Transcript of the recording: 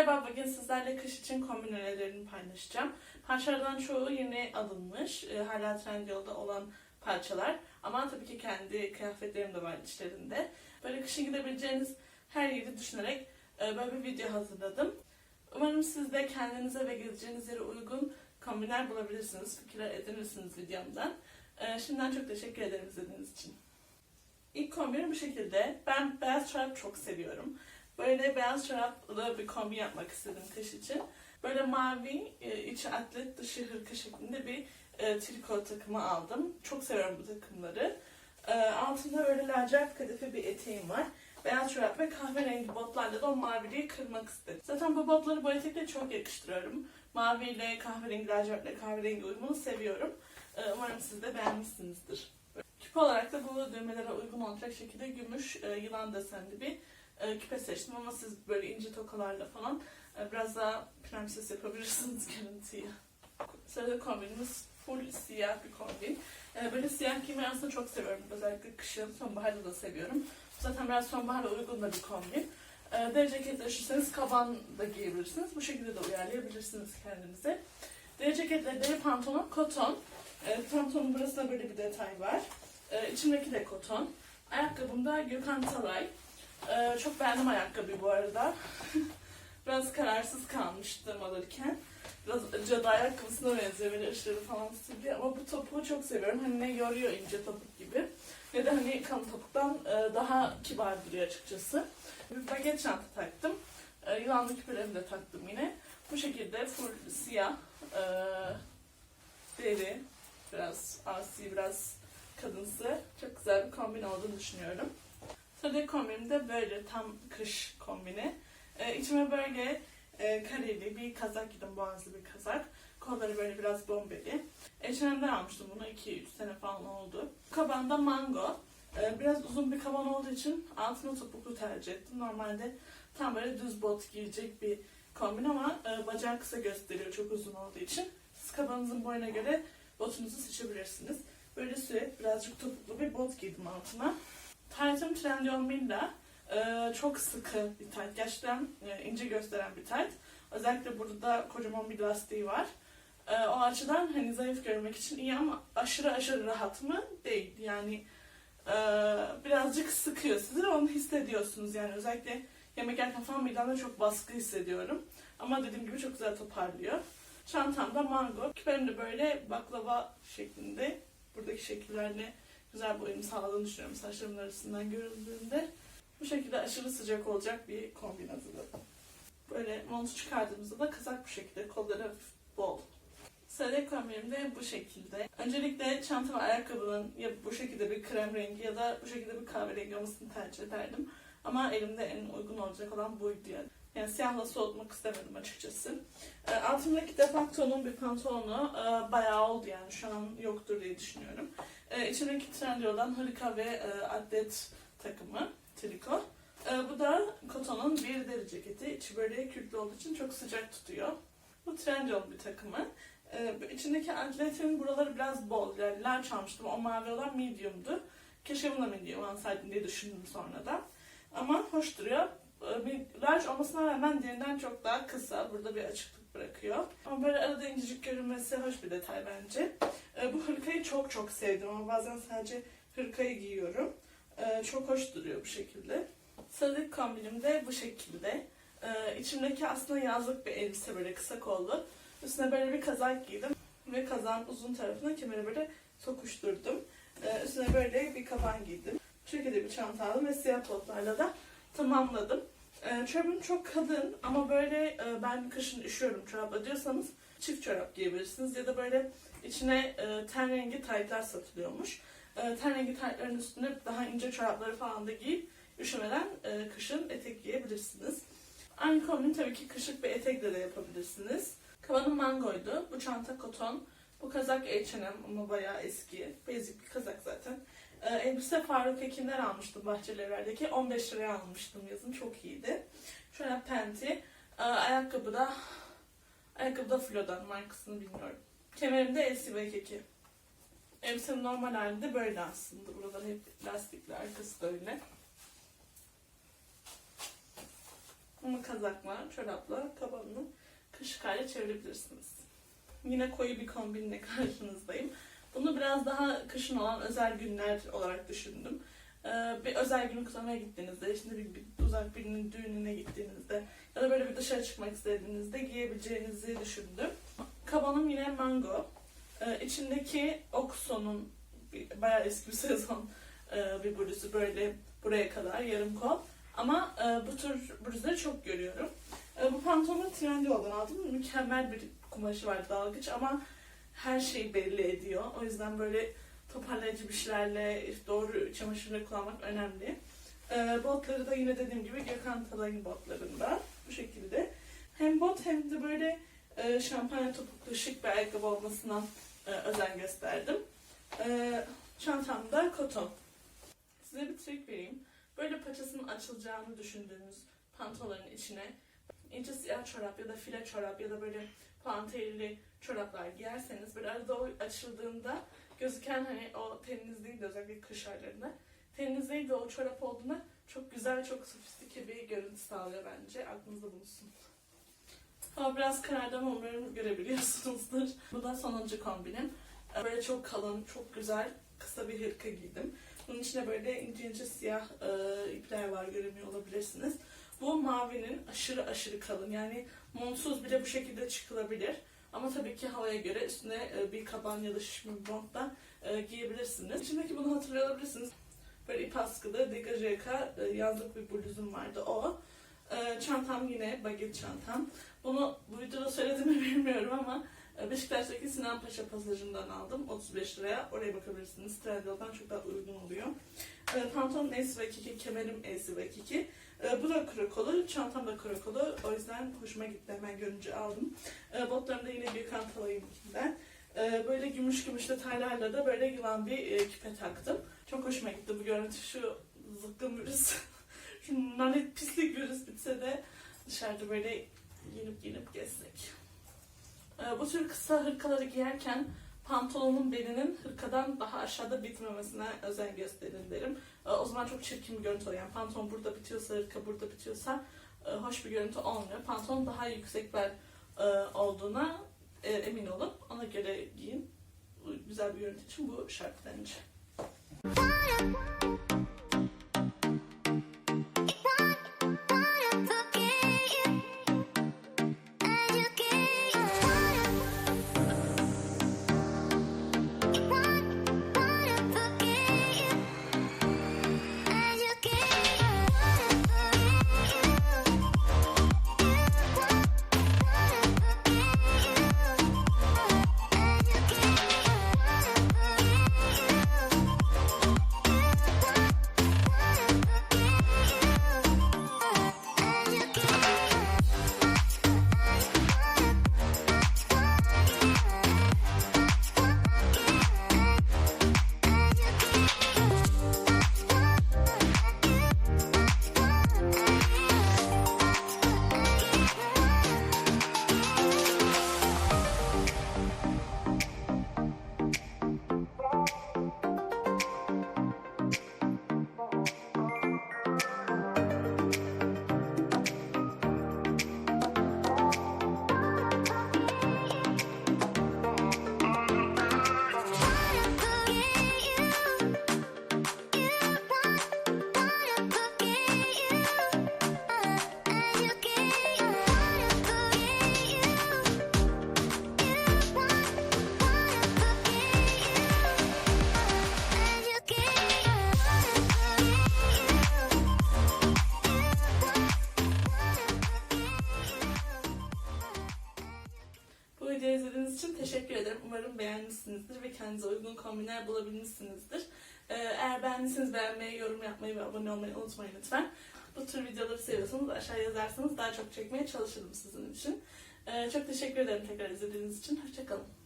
Merhaba, bugün sizlerle kış için kombin önerilerini paylaşacağım. Parçalardan çoğu yeni alınmış, e, hala Trendyol'da olan parçalar. Ama tabii ki kendi kıyafetlerim de var içlerinde. Böyle kışın gidebileceğiniz her yeri düşünerek e, böyle bir video hazırladım. Umarım siz de kendinize ve gideceğiniz yere uygun kombinler bulabilirsiniz, fikirler edinirsiniz videomdan. E, Şimdiden çok teşekkür ederim izlediğiniz için. İlk kombinim bu şekilde. Ben beyaz çorap çok seviyorum. Böyle beyaz çoraplı bir kombi yapmak istedim kış için. Böyle mavi, e, içi atlet, dışı hırka şeklinde bir e, triko takımı aldım. Çok seviyorum bu takımları. E, altında böyle lacivert kadife bir eteğim var. Beyaz çorap ve kahverengi botlarla da o maviliği kırmak istedim. Zaten bu botları bu etekle çok yakıştırıyorum. Maviyle kahverengi, lacivertle kahverengi uyumunu seviyorum. E, umarım siz de beğenmişsinizdir. Küpe olarak da bu düğmelere uygun olacak şekilde gümüş e, yılan desenli bir e, küpe seçtim ama siz böyle ince tokalarla falan e, biraz daha prenses yapabilirsiniz görüntüyü. Sırada kombinimiz full siyah bir kombin. E, böyle siyah giymeyi aslında çok seviyorum. Özellikle kışın, sonbaharda da seviyorum. Zaten biraz sonbahara uygun da bir kombin. E, deri ceket taşırsanız kaban da giyebilirsiniz. Bu şekilde de uyarlayabilirsiniz kendinize. Deri ceketle deri pantolon koton. E, pantolonun burasında böyle bir detay var. E, içimdeki de koton. Ayakkabımda Gökhan Talay. Ee, çok beğendim ayakkabıyı bu arada. Biraz kararsız kalmıştım alırken. Biraz cadı ayakkabısına benziyor böyle ışları falan sivri ama bu topuğu çok seviyorum. Hani ne yoruyor ince topuk gibi ne de hani kalın topuktan e, daha kibar duruyor açıkçası. Bir paket çanta taktım. E, yılanlı küpelerimi de taktım yine. Bu şekilde full siyah e, deri biraz asi biraz kadınsı çok güzel bir kombin olduğunu düşünüyorum. Sıradaki kombinim de böyle tam kış kombini. Ee, içime böyle e, kareli bir kazak giydim, boğazlı bir kazak. Kolları böyle biraz bombeli. H&M'den almıştım bunu 2-3 sene falan oldu. Kabanda mango. Ee, biraz uzun bir kaban olduğu için altına topuklu tercih ettim. Normalde tam böyle düz bot giyecek bir kombin ama e, bacağı kısa gösteriyor çok uzun olduğu için. Siz kabanınızın boyuna göre botunuzu seçebilirsiniz. Böyle sürekli birazcık topuklu bir bot giydim altına. Taytım Trendyol Milla. Ee, çok sıkı bir tayt. Gerçekten e, ince gösteren bir tayt. Özellikle burada da kocaman bir lastiği var. Ee, o açıdan hani zayıf görmek için iyi ama aşırı aşırı rahat mı? Değil. Yani e, birazcık sıkıyor sizi onu hissediyorsunuz. Yani özellikle yemek yerken falan midemde çok baskı hissediyorum. Ama dediğim gibi çok güzel toparlıyor. Çantamda mango. Küperim de böyle baklava şeklinde. Buradaki şekillerle güzel uyum sağladığını düşünüyorum saçlarımın arasından görüldüğünde. Bu şekilde aşırı sıcak olacak bir kombin hazırladım. Böyle montu çıkardığımızda da kazak bu şekilde, kolları hafif bol. Sıradaki kombinim de bu şekilde. Öncelikle çanta ve ayakkabının ya bu şekilde bir krem rengi ya da bu şekilde bir kahverengi olmasını tercih ederdim. Ama elimde en uygun olacak olan buydu yani. Yani siyahla soğutmak istemedim açıkçası. E, altımdaki defaktonun bir pantolonu e, bayağı oldu yani şu an yoktur diye düşünüyorum. E, içindeki Trendyol'dan hırka ve e, atlet takımı, triko. E, bu da Koton'un bir deri ceketi. İçi böyle kürklü olduğu için çok sıcak tutuyor. Bu Trendyol bir takımı. E, içindeki atletin buraları biraz bol. Yani large almıştım. O mavi olan medium'du. Keşke buna medium alsaydım diye düşündüm sonradan. Ama hoş duruyor. E, bir large olmasına rağmen diğerinden çok daha kısa. Burada bir açıklık bırakıyor. Ama böyle arada incecik görünmesi hoş bir detay bence. E, bu hırkayı çok çok sevdim ama bazen sadece hırkayı giyiyorum. E, çok hoş duruyor bu şekilde. Sıradaki kombinim de bu şekilde. İçimdeki aslında yazlık bir elbise böyle kısa kollu. Üstüne böyle bir kazak giydim. Ve kazağın uzun tarafına kemeri böyle sokuşturdum. Üstüne böyle bir kaban giydim. Bu şekilde bir çanta aldım ve siyah botlarla da tamamladım. E, çorabım çok kalın ama böyle e, ben kışın üşüyorum çorapla diyorsanız çift çorap giyebilirsiniz ya da böyle içine e, ten rengi taytlar satılıyormuş. E, ten rengi taytların üstüne daha ince çorapları falan da giyip üşümeden e, kışın etek giyebilirsiniz. Aynı kombin tabii ki kışık bir etekle de yapabilirsiniz. Kavanım mangoydu. Bu çanta koton. Bu kazak H&M ama bayağı eski. Basic bir kazak zaten. Ee, elbise Faruk Ekinler almıştım Bahçelievler'deki. 15 liraya almıştım yazın. Çok iyiydi. Şöyle penti. Ee, ayakkabı da ayakkabı da Flo'dan markasını bilmiyorum. Kemerimde LCV keki. Elbisenin normal halinde böyle aslında. Buralar hep lastikli, arkası da öyle. Bunu kazakla, çorapla, kabanını kışık hale çevirebilirsiniz. Yine koyu bir kombinle karşınızdayım. Biraz daha kışın olan özel günler olarak düşündüm. Ee, bir özel günü kutlamaya gittiğinizde, işte bir, uzak birinin düğününe gittiğinizde ya da böyle bir dışarı çıkmak istediğinizde giyebileceğinizi düşündüm. Kabanım yine mango. Ee, içindeki Oxo'nun bayağı eski bir sezon e, bir bluzu böyle buraya kadar yarım kol. Ama e, bu tür bluzları çok görüyorum. E, bu pantolonu Trendyol'dan aldım. Mükemmel bir kumaşı var dalgıç ama her şeyi belli ediyor. O yüzden böyle toparlayıcı bir şeylerle doğru çamaşırla kullanmak önemli. E, botları da yine dediğim gibi Gökhan Talay'ın botlarında. Bu şekilde. Hem bot hem de böyle e, şampanya topuklu şık bir ayakkabı olmasına e, özen gösterdim. E, çantam da koton. Size bir trik vereyim. Böyle paçasının açılacağını düşündüğünüz pantolonun içine ince siyah çorap ya da file çorap ya da böyle puantiyeli çoraplar giyerseniz böyle arada o açıldığında gözüken hani o teniniz değil de özellikle kış aylarında teniniz değil de o çorap olduğunda çok güzel çok sofistike bir görüntü sağlıyor bence. Aklınızda bulunsun. Hava biraz karardı ama umarım görebiliyorsunuzdur. Bu da sonuncu kombinim. Böyle çok kalın, çok güzel kısa bir hırka giydim. Bunun içinde böyle ince ince siyah e, ipler var göremiyor olabilirsiniz. Bu mavinin aşırı aşırı kalın yani montsuz bile bu şekilde çıkılabilir. Ama tabii ki havaya göre üstüne e, bir kaban ya da şişme bir mont da e, giyebilirsiniz. İçindeki bunu hatırlıyor olabilirsiniz. Böyle ip askılı degaje yaka e, yazlık bir bluzum vardı o. Çantam yine baget çantam. Bunu bu videoda söyledim mi bilmiyorum ama Beşiktaş'taki Sinan Paşa pasajından aldım. 35 liraya. Oraya bakabilirsiniz. Trendyol'dan çok daha uygun oluyor. E, pantolonum AC2, kemerim AC2. E, bu da krokolu, çantam da krokolu. O yüzden hoşuma gitti. Hemen görünce aldım. E, botlarım da yine bir kantalayımkinden. E, böyle gümüş gümüş detaylarla da böyle yılan bir e, küpe taktım. Çok hoşuma gitti bu görüntü. Şu zıkkım virüs, şu lanet pislik virüs bitse de dışarıda böyle giyinip giyinip gezsek. Ee, Bu tür kısa hırkaları giyerken pantolonun belinin hırkadan daha aşağıda bitmemesine özen gösterin derim. Ee, O zaman çok çirkin bir görüntü oluyor. Yani pantolon burada bitiyorsa, hırka burada bitiyorsa e, hoş bir görüntü olmuyor. Pantolon daha yüksek bel olduğuna e, emin olun. Ona göre giyin. Güzel bir görüntü için bu şart bence. Bu videoyu izlediğiniz için teşekkür ederim. Umarım beğenmişsinizdir ve kendinize uygun kombinler bulabilmişsinizdir. Ee, eğer beğendiyseniz beğenmeyi, yorum yapmayı ve abone olmayı unutmayın lütfen. Bu tür videoları seviyorsanız aşağıya yazarsanız daha çok çekmeye çalışırım sizin için. Ee, çok teşekkür ederim tekrar izlediğiniz için. Hoşçakalın.